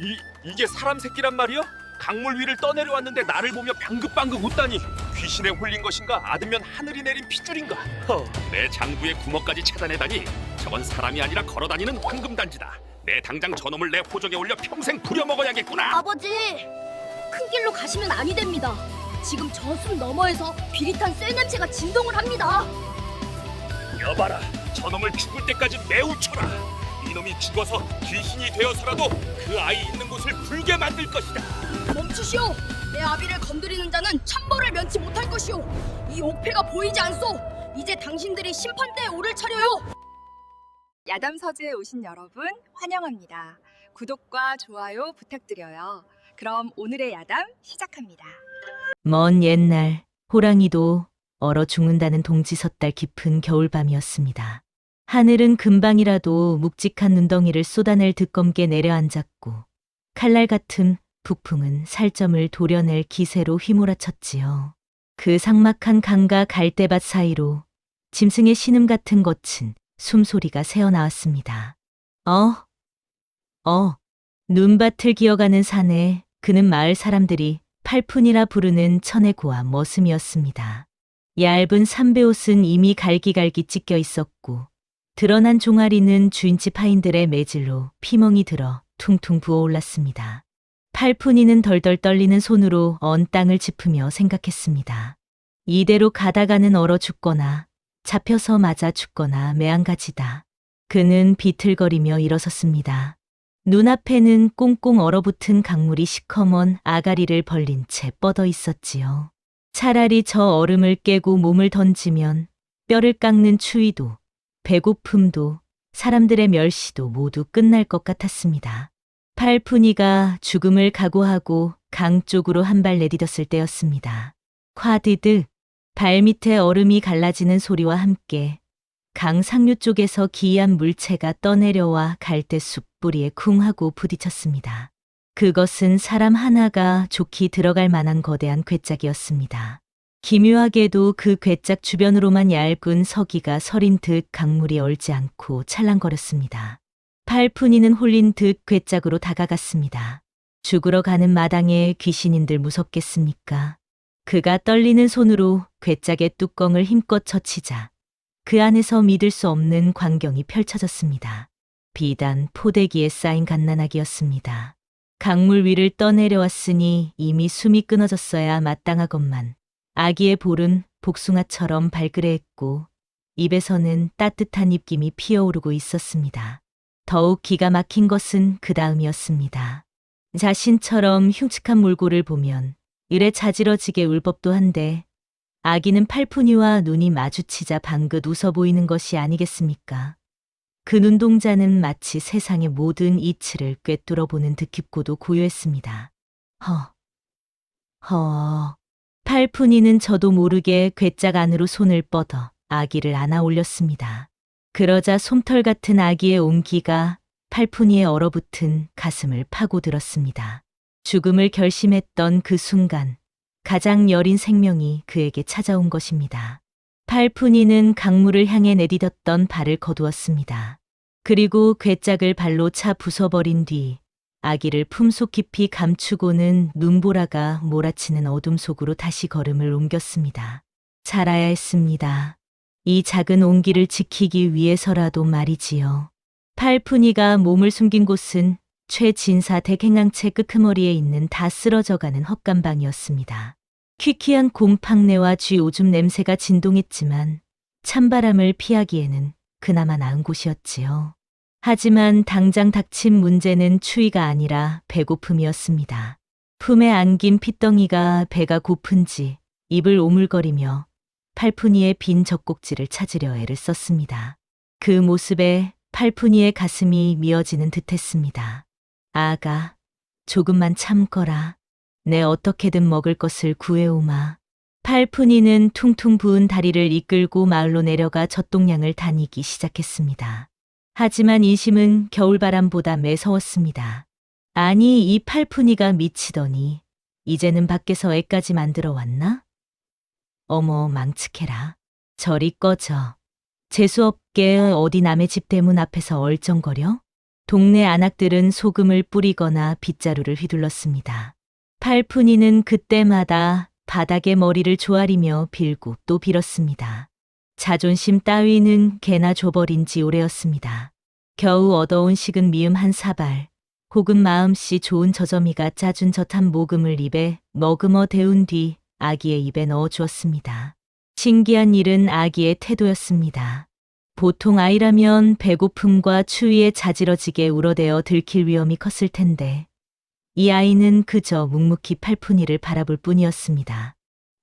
이 이게 사람 새끼란 말이야? 강물 위를 떠내려왔는데 나를 보며 방긋방긋 웃다니 귀신에 홀린 것인가 아니면 하늘이 내린 핏줄인가? 허, 내 장부의 구멍까지 찾아내다니 저건 사람이 아니라 걸어다니는 황금단지다. 내 당장 저놈을 내 호적에 올려 평생 부려먹어야겠구나. 아버지, 큰 길로 가시면 아니 됩니다. 지금 저숲 너머에서 비릿한 쇠 냄새가 진동을 합니다. 여봐라, 저놈을 죽을 때까지 매우 쳐라. 이놈이 죽어서 귀신이 되어서라도 그 아이 있는 곳을 불게 만들 것이다. 멈추시오. 내 아비를 건드리는 자는 천벌을 면치 못할 것이오. 이 옥패가 보이지 않소. 이제 당신들이 심판대에 오를 차려요. 야담 서재에 오신 여러분 환영합니다. 구독과 좋아요 부탁드려요. 그럼 오늘의 야담 시작합니다. 먼 옛날 호랑이도 얼어 죽는다는 동지 섣달 깊은 겨울밤이었습니다. 하늘은 금방이라도 묵직한 눈덩이를 쏟아낼 득검게 내려앉았고 칼날 같은 북풍은 살점을 도려낼 기세로 휘몰아쳤지요. 그 삭막한 강과 갈대밭 사이로 짐승의 신음 같은 거친 숨소리가 새어나왔습니다. 어? 어? 눈밭을 기어가는 산에 그는 마을 사람들이 팔푼이라 부르는 천의 고와 머슴이었습니다. 얇은 삼배옷은 이미 갈기갈기 찢겨 있었고 드러난 종아리는 주인집 하인들의 매질로 피멍이 들어 퉁퉁 부어올랐습니다. 팔푼이는 덜덜 떨리는 손으로 언 땅을 짚으며 생각했습니다. 이대로 가다가는 얼어 죽거나 잡혀서 맞아 죽거나 매한가지다. 그는 비틀거리며 일어섰습니다. 눈앞에는 꽁꽁 얼어붙은 강물이 시커먼 아가리를 벌린 채 뻗어 있었지요. 차라리 저 얼음을 깨고 몸을 던지면 뼈를 깎는 추위도, 배고픔도, 사람들의 멸시도 모두 끝날 것 같았습니다. 팔푼이가 죽음을 각오하고 강 쪽으로 한 발 내디뎠을 때였습니다. 콰디드, 발밑에 얼음이 갈라지는 소리와 함께 강 상류 쪽에서 기이한 물체가 떠내려와 갈대 숲 뿌리에 쿵 하고 부딪혔습니다. 그것은 사람 하나가 좋게 들어갈 만한 거대한 괴짝이었습니다. 기묘하게도 그 괴짝 주변으로만 얇은 서기가 서린 듯 강물이 얼지 않고 찰랑거렸습니다. 팔푼이는 홀린 듯 괴짝으로 다가갔습니다. 죽으러 가는 마당에 귀신인들 무섭겠습니까? 그가 떨리는 손으로 괴짝의 뚜껑을 힘껏 젖히자 그 안에서 믿을 수 없는 광경이 펼쳐졌습니다. 비단 포대기에 쌓인 갓난아기였습니다. 강물 위를 떠내려왔으니 이미 숨이 끊어졌어야 마땅하건만 아기의 볼은 복숭아처럼 발그레했고 입에서는 따뜻한 입김이 피어오르고 있었습니다. 더욱 기가 막힌 것은 그 다음이었습니다. 자신처럼 흉측한 몰골을 보면 을에 자지러지게 울 법도 한데 아기는 팔푼이와 눈이 마주치자 방긋 웃어 보이는 것이 아니겠습니까? 그 눈동자는 마치 세상의 모든 이치를 꿰뚫어 보는 듯 깊고도 고요했습니다. 허, 허. 팔푼이는 저도 모르게 괴짝 안으로 손을 뻗어 아기를 안아 올렸습니다. 그러자 솜털 같은 아기의 온기가 팔푼이의 얼어붙은 가슴을 파고들었습니다. 죽음을 결심했던 그 순간 가장 여린 생명이 그에게 찾아온 것입니다. 팔푼이는 강물을 향해 내디뎠던 발을 거두었습니다. 그리고 괴짝을 발로 차 부숴버린 뒤 아기를 품속 깊이 감추고는 눈보라가 몰아치는 어둠 속으로 다시 걸음을 옮겼습니다. 살아야 했습니다. 이 작은 온기를 지키기 위해서라도 말이지요. 팔푼이가 몸을 숨긴 곳은 최진사 대행랑채 끄트머리에 있는 다 쓰러져가는 헛간방이었습니다. 퀴퀴한 곰팡내와 쥐 오줌 냄새가 진동했지만 찬바람을 피하기에는 그나마 나은 곳이었지요. 하지만 당장 닥친 문제는 추위가 아니라 배고픔이었습니다. 품에 안긴 핏덩이가 배가 고픈지 입을 오물거리며 팔푼이의 빈 젖꼭지를 찾으려 애를 썼습니다. 그 모습에 팔푼이의 가슴이 미어지는 듯했습니다. 아가, 조금만 참거라. 내 어떻게든 먹을 것을 구해오마. 팔푼이는 퉁퉁 부은 다리를 이끌고 마을로 내려가 젖동량을 다니기 시작했습니다. 하지만 인심은 겨울바람보다 매서웠습니다. 아니, 이 팔푼이가 미치더니 이제는 밖에서 애까지 만들어 왔나? 어머, 망측해라. 저리 꺼져. 재수없게 어디 남의 집 대문 앞에서 얼쩡거려? 동네 안악들은 소금을 뿌리거나 빗자루를 휘둘렀습니다. 팔푼이는 그때마다 바닥에 머리를 조아리며 빌고 또 빌었습니다. 자존심 따위는 개나 줘버린 지 오래였습니다. 겨우 얻어온 식은 미음 한 사발, 혹은 마음씨 좋은 저점이가 짜준 젖한 모금을 입에 머금어 데운 뒤 아기의 입에 넣어 주었습니다. 신기한 일은 아기의 태도였습니다. 보통 아이라면 배고픔과 추위에 자지러지게 울어대어 들킬 위험이 컸을 텐데 이 아이는 그저 묵묵히 팔푼이를 바라볼 뿐이었습니다.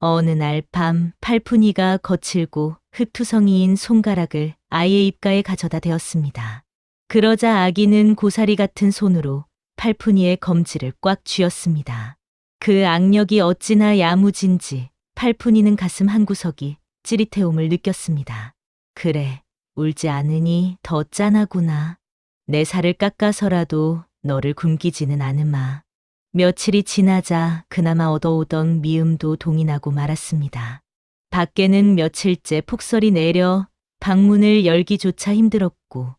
어느 날 밤 팔푼이가 거칠고 흙투성이인 손가락을 아이의 입가에 가져다 대었습니다. 그러자 아기는 고사리 같은 손으로 팔푼이의 검지를 꽉 쥐었습니다. 그 악력이 어찌나 야무진지 팔푼이는 가슴 한구석이 찌릿해옴을 느꼈습니다. 그래, 울지 않으니 더 짠하구나. 내 살을 깎아서라도 너를 굶기지는 않으마. 며칠이 지나자 그나마 얻어오던 미움도 동이 나고 말았습니다. 밖에는 며칠째 폭설이 내려 방문을 열기조차 힘들었고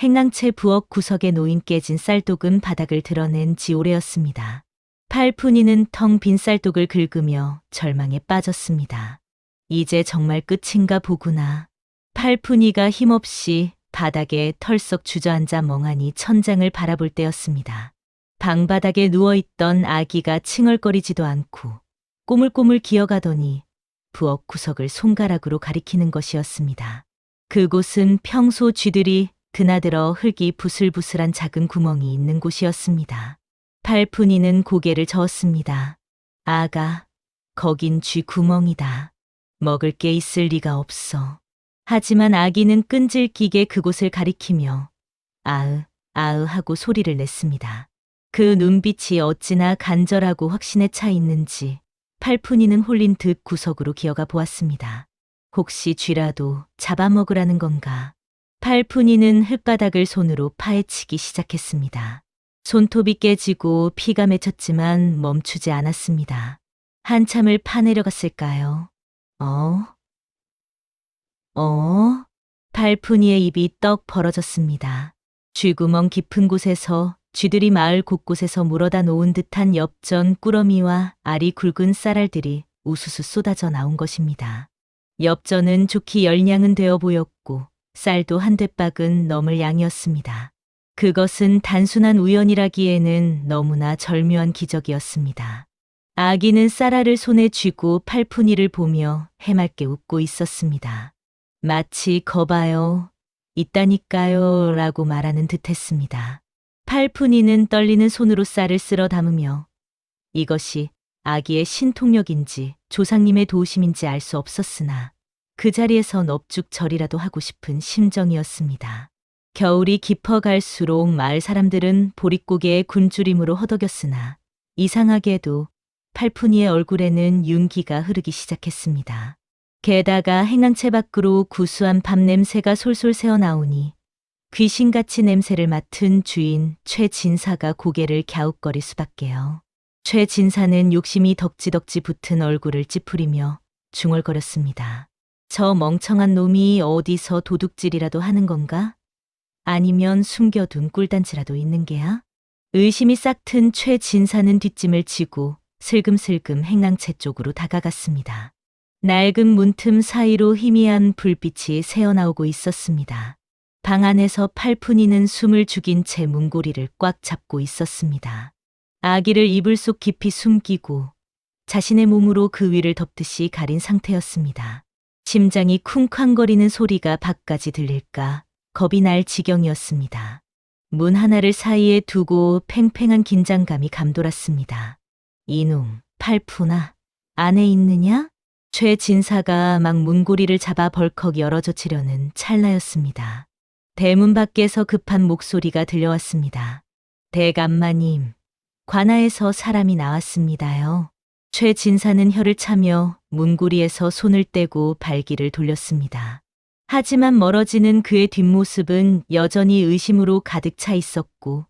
행랑채 부엌 구석에 놓인 깨진 쌀독은 바닥을 드러낸 지오래였습니다. 팔푼이는 텅 빈 쌀독을 긁으며 절망에 빠졌습니다. 이제 정말 끝인가 보구나. 팔푼이가 힘없이 바닥에 털썩 주저앉아 멍하니 천장을 바라볼 때였습니다. 방바닥에 누워있던 아기가 칭얼거리지도 않고 꼬물꼬물 기어가더니 부엌 구석을 손가락으로 가리키는 것이었습니다. 그곳은 평소 쥐들이 드나들어 흙이 부슬부슬한 작은 구멍이 있는 곳이었습니다. 팔푼이는 고개를 저었습니다. 아가, 거긴 쥐 구멍이다. 먹을 게 있을 리가 없어. 하지만 아기는 끈질기게 그곳을 가리키며 아으, 아으 하고 소리를 냈습니다. 그 눈빛이 어찌나 간절하고 확신에 차 있는지 팔푼이는 홀린 듯 구석으로 기어가 보았습니다. 혹시 쥐라도 잡아먹으라는 건가? 팔푼이는 흙바닥을 손으로 파헤치기 시작했습니다. 손톱이 깨지고 피가 맺혔지만 멈추지 않았습니다. 한참을 파내려갔을까요? 어? 어? 팔푼이의 입이 떡 벌어졌습니다. 쥐구멍 깊은 곳에서 쥐들이 마을 곳곳에서 물어다 놓은 듯한 엽전 꾸러미와 알이 굵은 쌀알들이 우수수 쏟아져 나온 것입니다. 엽전은 좋기 열량은 되어 보였고 쌀도 한 대박은 넘을 양이었습니다. 그것은 단순한 우연이라기에는 너무나 절묘한 기적이었습니다. 아기는 쌀알을 손에 쥐고 팔푼이를 보며 해맑게 웃고 있었습니다. 마치 거봐요, 있다니까요 라고 말하는 듯 했습니다. 팔푼이는 떨리는 손으로 쌀을 쓸어 담으며 이것이 아기의 신통력인지 조상님의 도우심인지 알 수 없었으나 그 자리에서 넙죽절이라도 하고 싶은 심정이었습니다. 겨울이 깊어갈수록 마을 사람들은 보릿고개의 굶주림으로 허덕였으나 이상하게도 팔푼이의 얼굴에는 윤기가 흐르기 시작했습니다. 게다가 행랑채 밖으로 구수한 밤 냄새가 솔솔 새어나오니 귀신같이 냄새를 맡은 주인 최진사가 고개를 갸웃거릴 수밖에요. 최진사는 욕심이 덕지덕지 붙은 얼굴을 찌푸리며 중얼거렸습니다. 저 멍청한 놈이 어디서 도둑질이라도 하는 건가? 아니면 숨겨둔 꿀단지라도 있는 게야? 의심이 싹튼 최진사는 뒷짐을 치고 슬금슬금 행랑채 쪽으로 다가갔습니다. 낡은 문틈 사이로 희미한 불빛이 새어나오고 있었습니다. 방 안에서 팔푼이는 숨을 죽인 채 문고리를 꽉 잡고 있었습니다. 아기를 이불 속 깊이 숨기고 자신의 몸으로 그 위를 덮듯이 가린 상태였습니다. 심장이 쿵쾅거리는 소리가 밖까지 들릴까 겁이 날 지경이었습니다. 문 하나를 사이에 두고 팽팽한 긴장감이 감돌았습니다. 이놈, 팔푼아, 안에 있느냐? 최진사가 막 문고리를 잡아 벌컥 열어젖히려는 찰나였습니다. 대문 밖에서 급한 목소리가 들려왔습니다. 대감마님, 관아에서 사람이 나왔습니다요. 최진사는 혀를 차며 문고리에서 손을 떼고 발기를 돌렸습니다. 하지만 멀어지는 그의 뒷모습은 여전히 의심으로 가득 차 있었고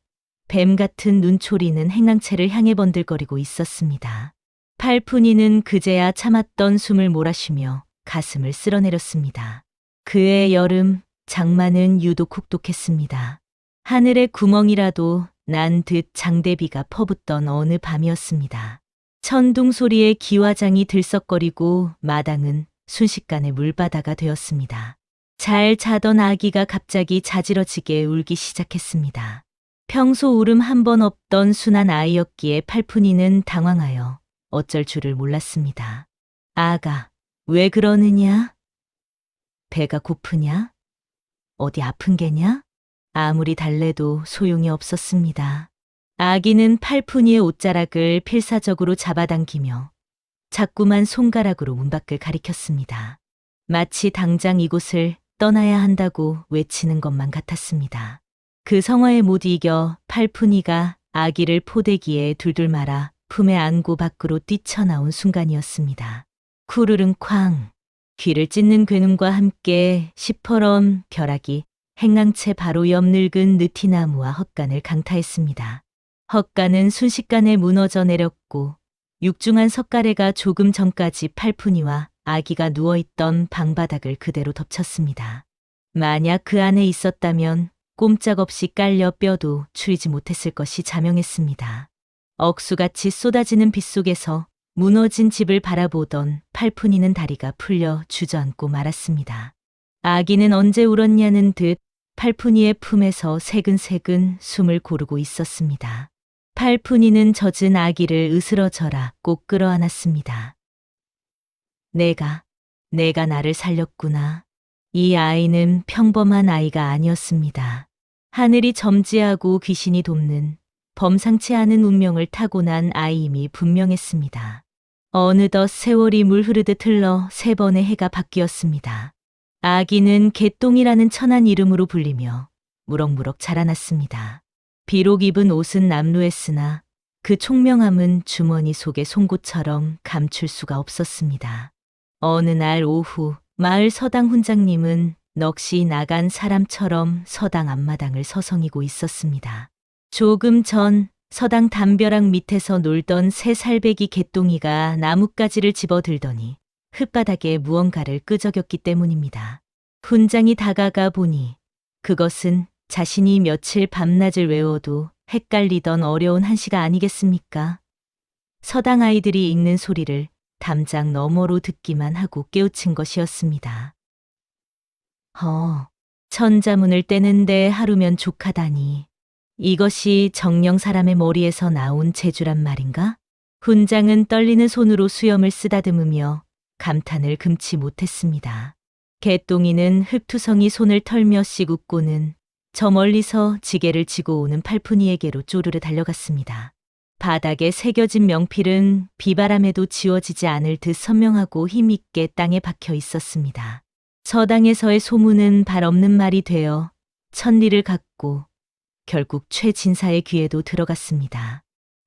뱀 같은 눈초리는 행랑채를 향해 번들거리고 있었습니다. 팔푼이는 그제야 참았던 숨을 몰아쉬며 가슴을 쓸어내렸습니다. 그의 여름, 장마는 유독 혹독했습니다. 하늘에 구멍이라도 난 듯 장대비가 퍼붓던 어느 밤이었습니다. 천둥 소리에 기와장이 들썩거리고 마당은 순식간에 물바다가 되었습니다. 잘 자던 아기가 갑자기 자지러지게 울기 시작했습니다. 평소 울음 한 번 없던 순한 아이였기에 팔푼이는 당황하여 어쩔 줄을 몰랐습니다. 아가, 왜 그러느냐? 배가 고프냐? 어디 아픈 게냐? 아무리 달래도 소용이 없었습니다. 아기는 팔푼이의 옷자락을 필사적으로 잡아당기며 자꾸만 손가락으로 문 밖을 가리켰습니다. 마치 당장 이곳을 떠나야 한다고 외치는 것만 같았습니다. 그 성화에 못 이겨 팔푼이가 아기를 포대기에 둘둘 말아 품에 안고 밖으로 뛰쳐나온 순간이었습니다. 쿠르릉 쾅. 귀를 찢는 괴눈과 함께 시퍼런 벼락이 행랑채 바로 옆 늙은 느티나무와 헛간을 강타했습니다. 헛간은 순식간에 무너져 내렸고 육중한 석가래가 조금 전까지 팔푼이와 아기가 누워있던 방바닥을 그대로 덮쳤습니다. 만약 그 안에 있었다면 꼼짝없이 깔려 뼈도 추리지 못했을 것이 자명했습니다. 억수같이 쏟아지는 빗속에서 무너진 집을 바라보던 팔푼이는 다리가 풀려 주저앉고 말았습니다. 아기는 언제 울었냐는 듯 팔푼이의 품에서 새근새근 숨을 고르고 있었습니다. 팔푼이는 젖은 아기를 으스러져라 꼭 끌어안았습니다. 내가, 내가 나를 살렸구나. 이 아이는 평범한 아이가 아니었습니다. 하늘이 점지하고 귀신이 돕는 범상치 않은 운명을 타고난 아이임이 분명했습니다. 어느덧 세월이 물 흐르듯 흘러 세 번의 해가 바뀌었습니다. 아기는 개똥이라는 천한 이름으로 불리며 무럭무럭 자라났습니다. 비록 입은 옷은 남루했으나 그 총명함은 주머니 속의 송곳처럼 감출 수가 없었습니다. 어느 날 오후 마을 서당 훈장님은 넋이 나간 사람처럼 서당 앞마당을 서성이고 있었습니다. 조금 전 서당 담벼락 밑에서 놀던 새 살배기 개똥이가 나뭇가지를 집어들더니 흙바닥에 무언가를 끄적였기 때문입니다. 훈장이 다가가 보니 그것은 자신이 며칠 밤낮을 외워도 헷갈리던 어려운 한시가 아니겠습니까? 서당 아이들이 읽는 소리를 담장 너머로 듣기만 하고 깨우친 것이었습니다. 허, 천자문을 떼는데 하루면 족하다니. 이것이 정령 사람의 머리에서 나온 재주란 말인가? 훈장은 떨리는 손으로 수염을 쓰다듬으며 감탄을 금치 못했습니다. 개똥이는 흙투성이 손을 털며 씩 웃고는 저 멀리서 지게를 지고 오는 팔푼이에게로 쪼르르 달려갔습니다. 바닥에 새겨진 명필은 비바람에도 지워지지 않을 듯 선명하고 힘있게 땅에 박혀 있었습니다. 서당에서의 소문은 발 없는 말이 되어 천리를 갖고 결국 최진사의 귀에도 들어갔습니다.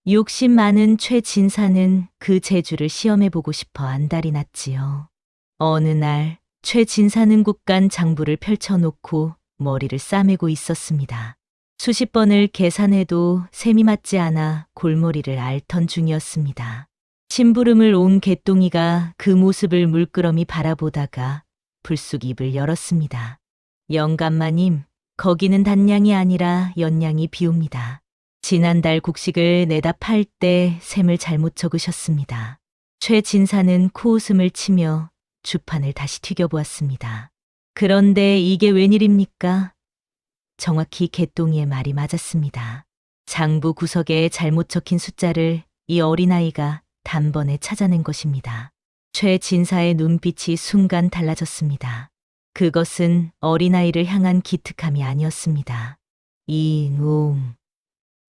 욕심 많은 최진사는 그 재주를 시험해보고 싶어 안달이 났지요. 어느 날 최진사는 국간 장부를 펼쳐놓고 머리를 싸매고 있었습니다. 수십 번을 계산해도 셈이 맞지 않아 골머리를 앓던 중이었습니다. 심부름을 온 개똥이가 그 모습을 물끄러미 바라보다가 불쑥 입을 열었습니다. 영감마님, 거기는 단량이 아니라 연량이 비옵니다. 지난달 곡식을 내다 팔 때 셈을 잘못 적으셨습니다. 최진사는 코웃음을 치며 주판을 다시 튀겨보았습니다. 그런데 이게 웬일입니까? 정확히 개똥이의 말이 맞았습니다. 장부 구석에 잘못 적힌 숫자를 이 어린아이가 단번에 찾아낸 것입니다. 최진사의 눈빛이 순간 달라졌습니다. 그것은 어린아이를 향한 기특함이 아니었습니다. 이놈.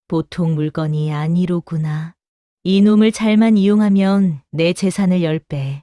보통 물건이 아니로구나. 이놈을 잘만 이용하면 내 재산을 10배,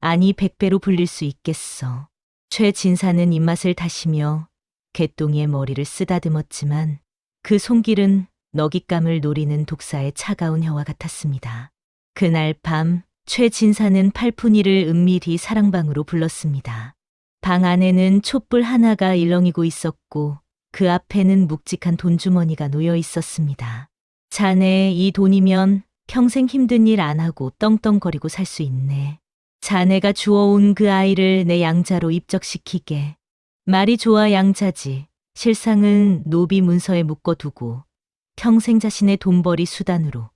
아니 100배로 불릴 수 있겠어. 최진사는 입맛을 다시며 개똥이의 머리를 쓰다듬었지만 그 손길은 너깃감을 노리는 독사의 차가운 혀와 같았습니다. 그날 밤 최진사는 팔푼이를 은밀히 사랑방으로 불렀습니다. 방 안에는 촛불 하나가 일렁이고 있었고 그 앞에는 묵직한 돈주머니가 놓여 있었습니다. 자네 이 돈이면 평생 힘든 일 안 하고 떵떵거리고 살 수 있네. 자네가 주워온 그 아이를 내 양자로 입적시키게. 말이 좋아 양자지. 실상은 노비 문서에 묶어두고 평생 자신의 돈벌이 수단으로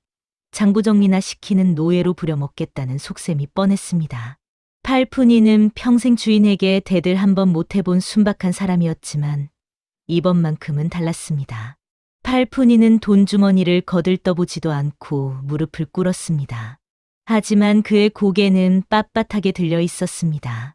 장부 정리나 시키는 노예로 부려먹겠다는 속셈이 뻔했습니다. 팔푼이는 평생 주인에게 대들 한 번 못 해본 순박한 사람이었지만 이번만큼은 달랐습니다. 팔푼이는 돈주머니를 거들떠보지도 않고 무릎을 꿇었습니다. 하지만 그의 고개는 빳빳하게 들려 있었습니다.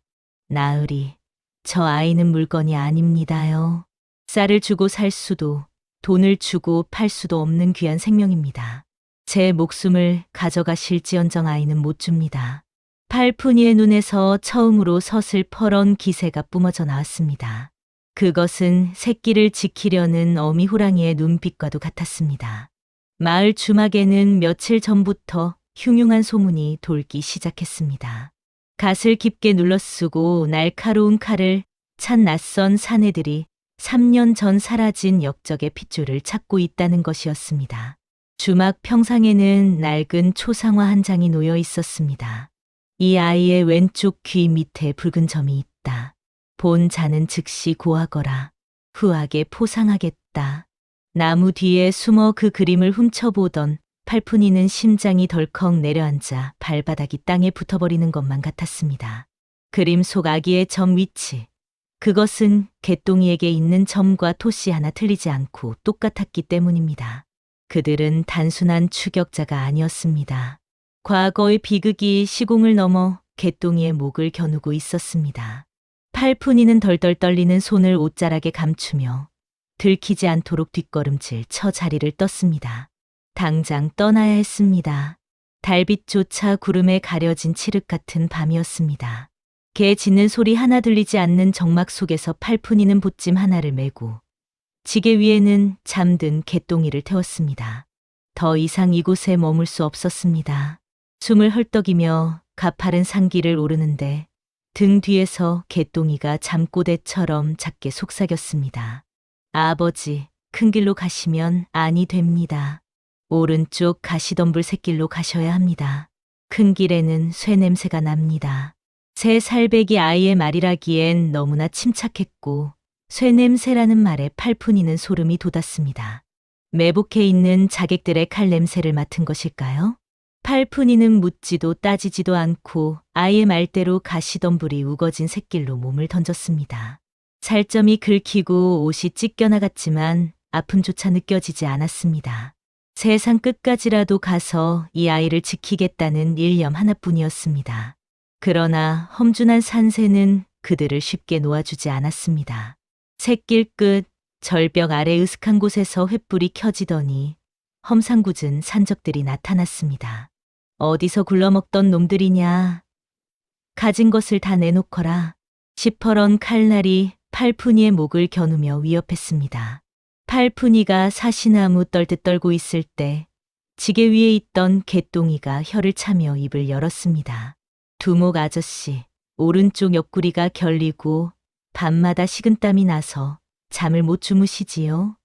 나으리, 저 아이는 물건이 아닙니다요. 쌀을 주고 살 수도, 돈을 주고 팔 수도 없는 귀한 생명입니다. 제 목숨을 가져가실지언정 아이는 못 줍니다. 팔푼이의 눈에서 처음으로 서슬퍼런 기세가 뿜어져 나왔습니다. 그것은 새끼를 지키려는 어미 호랑이의 눈빛과도 같았습니다. 마을 주막에는 며칠 전부터 흉흉한 소문이 돌기 시작했습니다. 갓을 깊게 눌러쓰고 날카로운 칼을 찬 낯선 사내들이 3년 전 사라진 역적의 핏줄을 찾고 있다는 것이었습니다. 주막 평상에는 낡은 초상화 한 장이 놓여 있었습니다. 이 아이의 왼쪽 귀 밑에 붉은 점이 있다. 본 자는 즉시 고하거라. 후하게 포상하겠다. 나무 뒤에 숨어 그 그림을 훔쳐보던 팔푼이는 심장이 덜컥 내려앉아 발바닥이 땅에 붙어버리는 것만 같았습니다. 그림 속 아기의 점 위치. 그것은 개똥이에게 있는 점과 토씨 하나 틀리지 않고 똑같았기 때문입니다. 그들은 단순한 추격자가 아니었습니다. 과거의 비극이 시공을 넘어 개똥이의 목을 겨누고 있었습니다. 팔푼이는 덜덜 떨리는 손을 옷자락에 감추며 들키지 않도록 뒷걸음질 쳐 자리를 떴습니다. 당장 떠나야 했습니다. 달빛조차 구름에 가려진 칠흑 같은 밤이었습니다. 개 짖는 소리 하나 들리지 않는 정막 속에서 팔푼이는 보찜 하나를 메고 지게 위에는 잠든 개똥이를 태웠습니다. 더 이상 이곳에 머물 수 없었습니다. 숨을 헐떡이며 가파른 산길을 오르는데 등 뒤에서 개똥이가 잠꼬대처럼 작게 속삭였습니다. 아버지, 큰 길로 가시면 아니 됩니다. 오른쪽 가시덤불 샛길로 가셔야 합니다. 큰 길에는 쇠 냄새가 납니다. 새 살배기 아이의 말이라기엔 너무나 침착했고 쇠 냄새라는 말에 팔푼이는 소름이 돋았습니다. 매복해 있는 자객들의 칼 냄새를 맡은 것일까요? 팔푼이는 묻지도 따지지도 않고 아이의 말대로 가시덤불이 우거진 샛길로 몸을 던졌습니다. 살점이 긁히고 옷이 찢겨나갔지만 아픔조차 느껴지지 않았습니다. 세상 끝까지라도 가서 이 아이를 지키겠다는 일념 하나뿐이었습니다. 그러나 험준한 산새는 그들을 쉽게 놓아주지 않았습니다. 샛길 끝 절벽 아래 으슥한 곳에서 횃불이 켜지더니 험상궂은 산적들이 나타났습니다. 어디서 굴러먹던 놈들이냐. 가진 것을 다 내놓거라. 시퍼런 칼날이 팔푼이의 목을 겨누며 위협했습니다. 팔푼이가 사시나무 떨듯 떨고 있을 때 지게 위에 있던 개똥이가 혀를 차며 입을 열었습니다. 두목 아저씨, 오른쪽 옆구리가 결리고 밤마다 식은땀이 나서 잠을 못 주무시지요?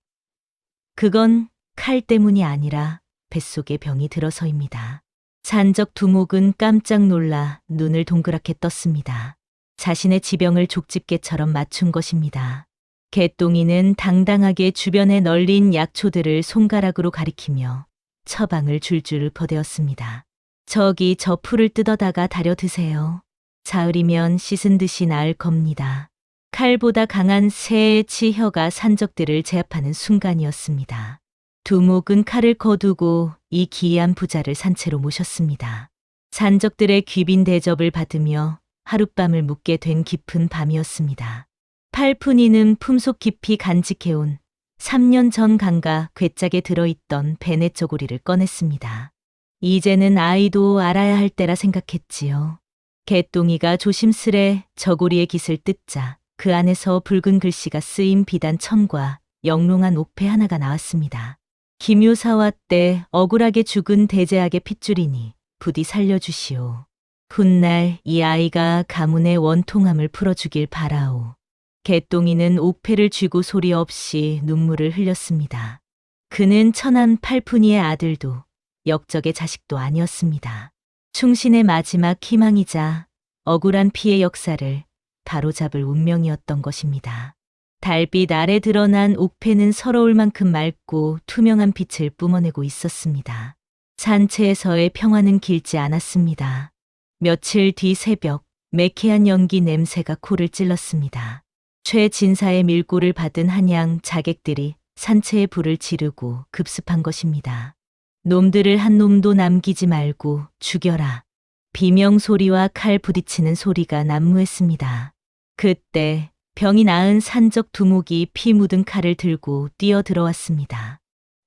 그건 칼 때문이 아니라 뱃속에 병이 들어서입니다. 산적 두목은 깜짝 놀라 눈을 동그랗게 떴습니다. 자신의 지병을 족집게처럼 맞춘 것입니다. 개똥이는 당당하게 주변에 널린 약초들을 손가락으로 가리키며 처방을 줄줄 퍼대었습니다. 저기 저 풀을 뜯어다가 다려 드세요. 사흘이면 씻은 듯이 나을 겁니다. 칼보다 강한 새의 치혀가 산적들을 제압하는 순간이었습니다. 두목은 칼을 거두고 이 기이한 부자를 산채로 모셨습니다. 산적들의 귀빈 대접을 받으며 하룻밤을 묵게 된 깊은 밤이었습니다. 팔푼이는 품속 깊이 간직해온 3년 전 강가 괴짝에 들어있던 베네 쪼고리를 꺼냈습니다. 이제는 아이도 알아야 할 때라 생각했지요. 개똥이가 조심스레 저고리의 깃을 뜯자 그 안에서 붉은 글씨가 쓰인 비단 천과 영롱한 옥패 하나가 나왔습니다. 김효사와 때 억울하게 죽은 대제학의 핏줄이니 부디 살려주시오. 훗날 이 아이가 가문의 원통함을 풀어주길 바라오. 개똥이는 옥패를 쥐고 소리 없이 눈물을 흘렸습니다. 그는 천한 팔푼이의 아들도 역적의 자식도 아니었습니다. 충신의 마지막 희망이자 억울한 피해 역사를 바로잡을 운명이었던 것입니다. 달빛 아래 드러난 옥패는 서러울 만큼 맑고 투명한 빛을 뿜어내고 있었습니다. 산체에서의 평화는 길지 않았습니다. 며칠 뒤 새벽, 매캐한 연기 냄새가 코를 찔렀습니다. 최 진사의 밀고를 받은 한양 자객들이 산채에 불을 지르고 급습한 것입니다. 놈들을 한 놈도 남기지 말고 죽여라. 비명 소리와 칼 부딪히는 소리가 난무했습니다. 그때 병이 나은 산적 두목이 피 묻은 칼을 들고 뛰어 들어왔습니다.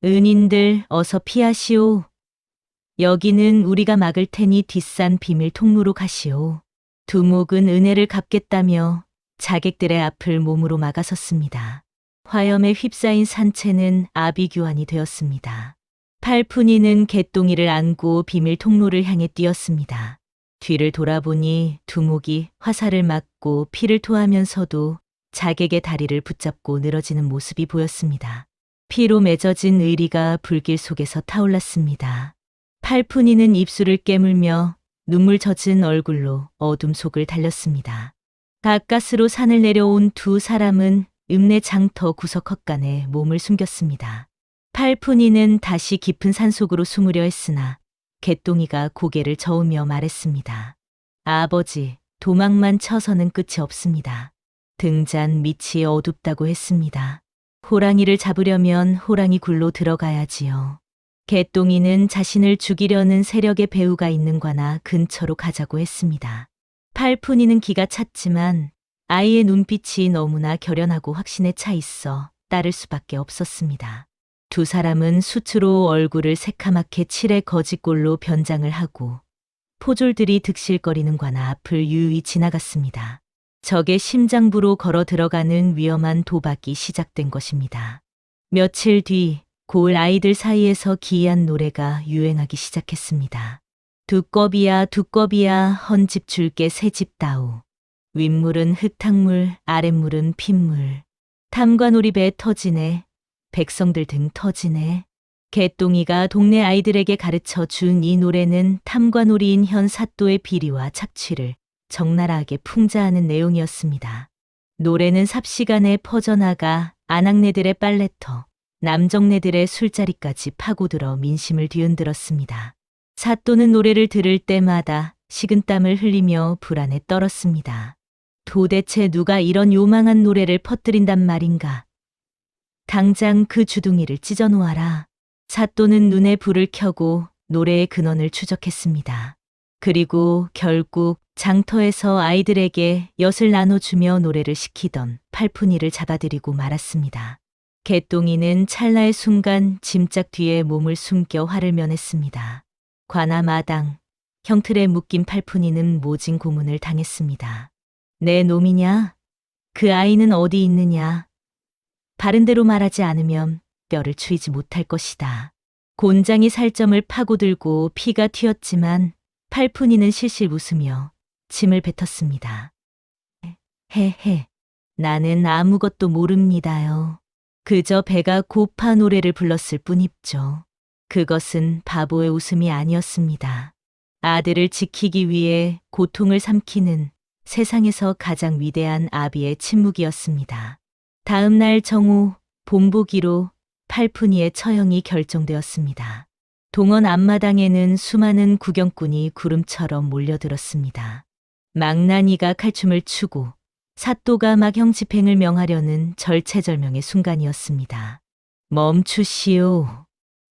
은인들 어서 피하시오. 여기는 우리가 막을 테니 뒷산 비밀 통로로 가시오. 두목은 은혜를 갚겠다며 자객들의 앞을 몸으로 막아섰습니다. 화염에 휩싸인 산채는 아비규환이 되었습니다. 팔푼이는 개똥이를 안고 비밀 통로를 향해 뛰었습니다. 뒤를 돌아보니 두목이 화살을 맞고 피를 토하면서도 자객의 다리를 붙잡고 늘어지는 모습이 보였습니다. 피로 맺어진 의리가 불길 속에서 타올랐습니다. 팔푼이는 입술을 깨물며 눈물 젖은 얼굴로 어둠 속을 달렸습니다. 가까스로 산을 내려온 두 사람은 읍내 장터 구석 헛간에 몸을 숨겼습니다. 팔푼이는 다시 깊은 산속으로 숨으려 했으나 개똥이가 고개를 저으며 말했습니다. 아버지, 도망만 쳐서는 끝이 없습니다. 등잔 밑이 어둡다고 했습니다. 호랑이를 잡으려면 호랑이 굴로 들어가야지요. 개똥이는 자신을 죽이려는 세력의 배후가 있는 과나 근처로 가자고 했습니다. 팔푼이는 기가 찼지만 아이의 눈빛이 너무나 결연하고 확신에 차 있어 따를 수밖에 없었습니다. 두 사람은 수트로 얼굴을 새카맣게 칠해 거짓골로 변장을 하고 포졸들이 득실거리는 관아 앞을 유유히 지나갔습니다. 적의 심장부로 걸어 들어가는 위험한 도박이 시작된 것입니다. 며칠 뒤 고을 아이들 사이에서 기이한 노래가 유행하기 시작했습니다. 두꺼비야 두꺼비야 헌집 줄게 새집다오. 윗물은 흙탕물 아랫물은 핏물. 탐관오리 배 터지네. 백성들 등 터지네. 개똥이가 동네 아이들에게 가르쳐 준 이 노래는 탐관오리인 현 사또의 비리와 착취를 적나라하게 풍자하는 내용이었습니다. 노래는 삽시간에 퍼져나가 아낙네들의 빨래터, 남정네들의 술자리까지 파고들어 민심을 뒤흔들었습니다. 사또는 노래를 들을 때마다 식은땀을 흘리며 불안에 떨었습니다. 도대체 누가 이런 요망한 노래를 퍼뜨린단 말인가? 당장 그 주둥이를 찢어 놓아라. 사또는 눈에 불을 켜고 노래의 근원을 추적했습니다. 그리고 결국 장터에서 아이들에게 엿을 나눠주며 노래를 시키던 팔푼이를 잡아들이고 말았습니다. 개똥이는 찰나의 순간 짐짝 뒤에 몸을 숨겨 화를 면했습니다. 관아 마당, 형틀에 묶인 팔푼이는 모진 고문을 당했습니다. 내 놈이냐? 그 아이는 어디 있느냐? 바른대로 말하지 않으면 뼈를 추이지 못할 것이다. 곤장이 살점을 파고들고 피가 튀었지만 팔푼이는 실실 웃으며 침을 뱉었습니다. 헤헤, 나는 아무것도 모릅니다요. 그저 배가 고파 노래를 불렀을 뿐입죠. 그것은 바보의 웃음이 아니었습니다. 아들을 지키기 위해 고통을 삼키는 세상에서 가장 위대한 아비의 침묵이었습니다. 다음 날 정오 본보기로 팔푼이의 처형이 결정되었습니다. 동원 앞마당에는 수많은 구경꾼이 구름처럼 몰려들었습니다. 망나니가 칼춤을 추고 사또가 막형 집행을 명하려는 절체절명의 순간이었습니다. 멈추시오.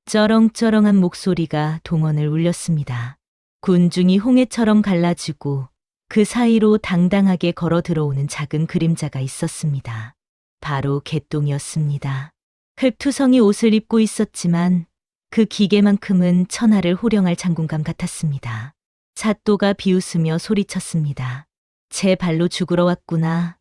쩌렁쩌렁한 목소리가 동원을 울렸습니다. 군중이 홍해처럼 갈라지고 그 사이로 당당하게 걸어 들어오는 작은 그림자가 있었습니다. 바로 개똥이었습니다. 흙투성이 옷을 입고 있었지만 그 기계만큼은 천하를 호령할 장군감 같았습니다. 사또가 비웃으며 소리쳤습니다. 제 발로 죽으러 왔구나.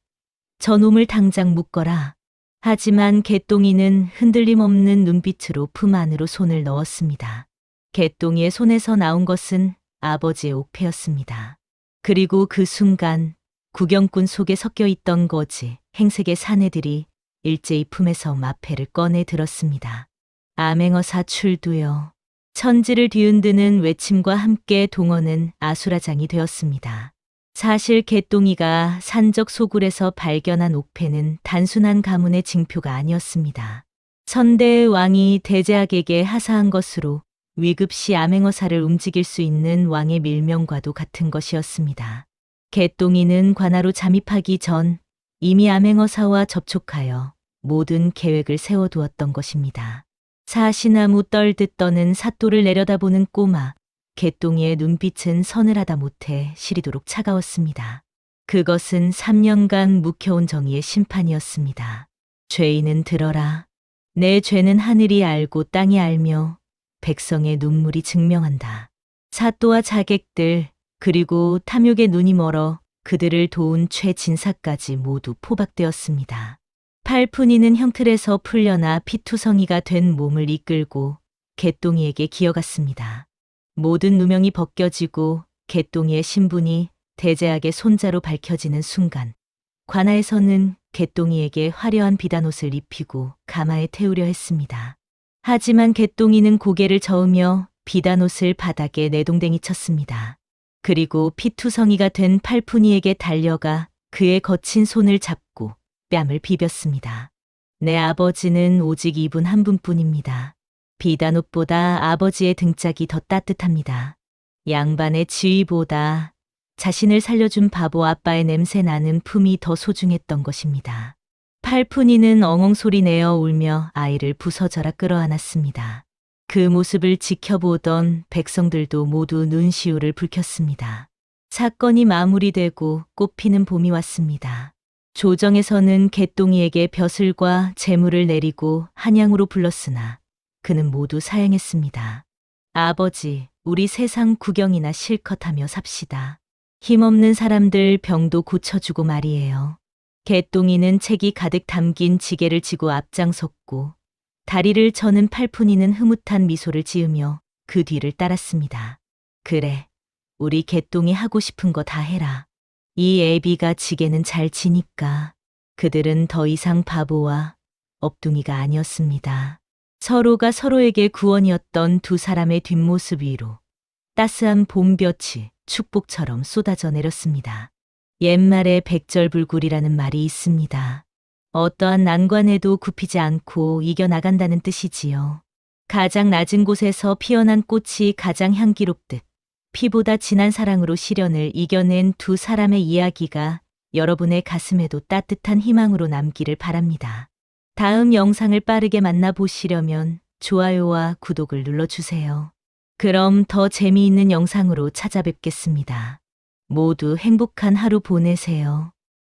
저놈을 당장 묶어라. 하지만 개똥이는 흔들림 없는 눈빛으로 품 안으로 손을 넣었습니다. 개똥이의 손에서 나온 것은 아버지의 옥패였습니다. 그리고 그 순간 구경꾼 속에 섞여 있던 거지 행색의 사내들이 일제히 품에서 마패를 꺼내 들었습니다. 암행어사 출두요. 천지를 뒤흔드는 외침과 함께 동원은 아수라장이 되었습니다. 사실 개똥이가 산적 소굴에서 발견한 옥패는 단순한 가문의 징표가 아니었습니다. 선대의 왕이 대제학에게 하사한 것으로 위급시 암행어사를 움직일 수 있는 왕의 밀명과도 같은 것이었습니다. 개똥이는 관하로 잠입하기 전 이미 암행어사와 접촉하여 모든 계획을 세워두었던 것입니다. 사시나무 떨듯 떠는 사또를 내려다보는 꼬마, 개똥이의 눈빛은 서늘하다 못해 시리도록 차가웠습니다. 그것은 3년간 묵혀온 정의의 심판이었습니다. 죄인은 들어라. 내 죄는 하늘이 알고 땅이 알며 백성의 눈물이 증명한다. 사또와 자객들 그리고 탐욕의 눈이 멀어 그들을 도운 최진사까지 모두 포박되었습니다. 팔푼이는 형틀에서 풀려나 피투성이가 된 몸을 이끌고 개똥이에게 기어갔습니다. 모든 누명이 벗겨지고 개똥이의 신분이 대제학의 손자로 밝혀지는 순간 관아에서는 개똥이에게 화려한 비단옷을 입히고 가마에 태우려 했습니다. 하지만 개똥이는 고개를 저으며 비단옷을 바닥에 내동댕이 쳤습니다. 그리고 피투성이가 된 팔푼이에게 달려가 그의 거친 손을 잡고 뺨을 비볐습니다. 내 아버지는 오직 이분 한 분뿐입니다. 비단 옷보다 아버지의 등짝이 더 따뜻합니다. 양반의 지위보다 자신을 살려준 바보 아빠의 냄새 나는 품이 더 소중했던 것입니다. 팔푼이는 엉엉 소리 내어 울며 아이를 부서져라 끌어안았습니다. 그 모습을 지켜보던 백성들도 모두 눈시울을 붉혔습니다. 사건이 마무리되고 꽃피는 봄이 왔습니다. 조정에서는 개똥이에게 벼슬과 재물을 내리고 한양으로 불렀으나 그는 모두 사양했습니다. 아버지, 우리 세상 구경이나 실컷 하며 삽시다. 힘없는 사람들 병도 고쳐주고 말이에요. 개똥이는 책이 가득 담긴 지게를 지고 앞장섰고 다리를 저는 팔푼이는 흐뭇한 미소를 지으며 그 뒤를 따랐습니다. 그래, 우리 개똥이 하고 싶은 거 다 해라. 이 애비가 지게는 잘 치니까 그들은 더 이상 바보와 업둥이가 아니었습니다. 서로가 서로에게 구원이었던 두 사람의 뒷모습 위로 따스한 봄볕이 축복처럼 쏟아져 내렸습니다. 옛말에 백절불굴이라는 말이 있습니다. 어떠한 난관에도 굽히지 않고 이겨나간다는 뜻이지요. 가장 낮은 곳에서 피어난 꽃이 가장 향기롭듯 피보다 진한 사랑으로 시련을 이겨낸 두 사람의 이야기가 여러분의 가슴에도 따뜻한 희망으로 남기를 바랍니다. 다음 영상을 빠르게 만나보시려면 좋아요와 구독을 눌러주세요. 그럼 더 재미있는 영상으로 찾아뵙겠습니다. 모두 행복한 하루 보내세요.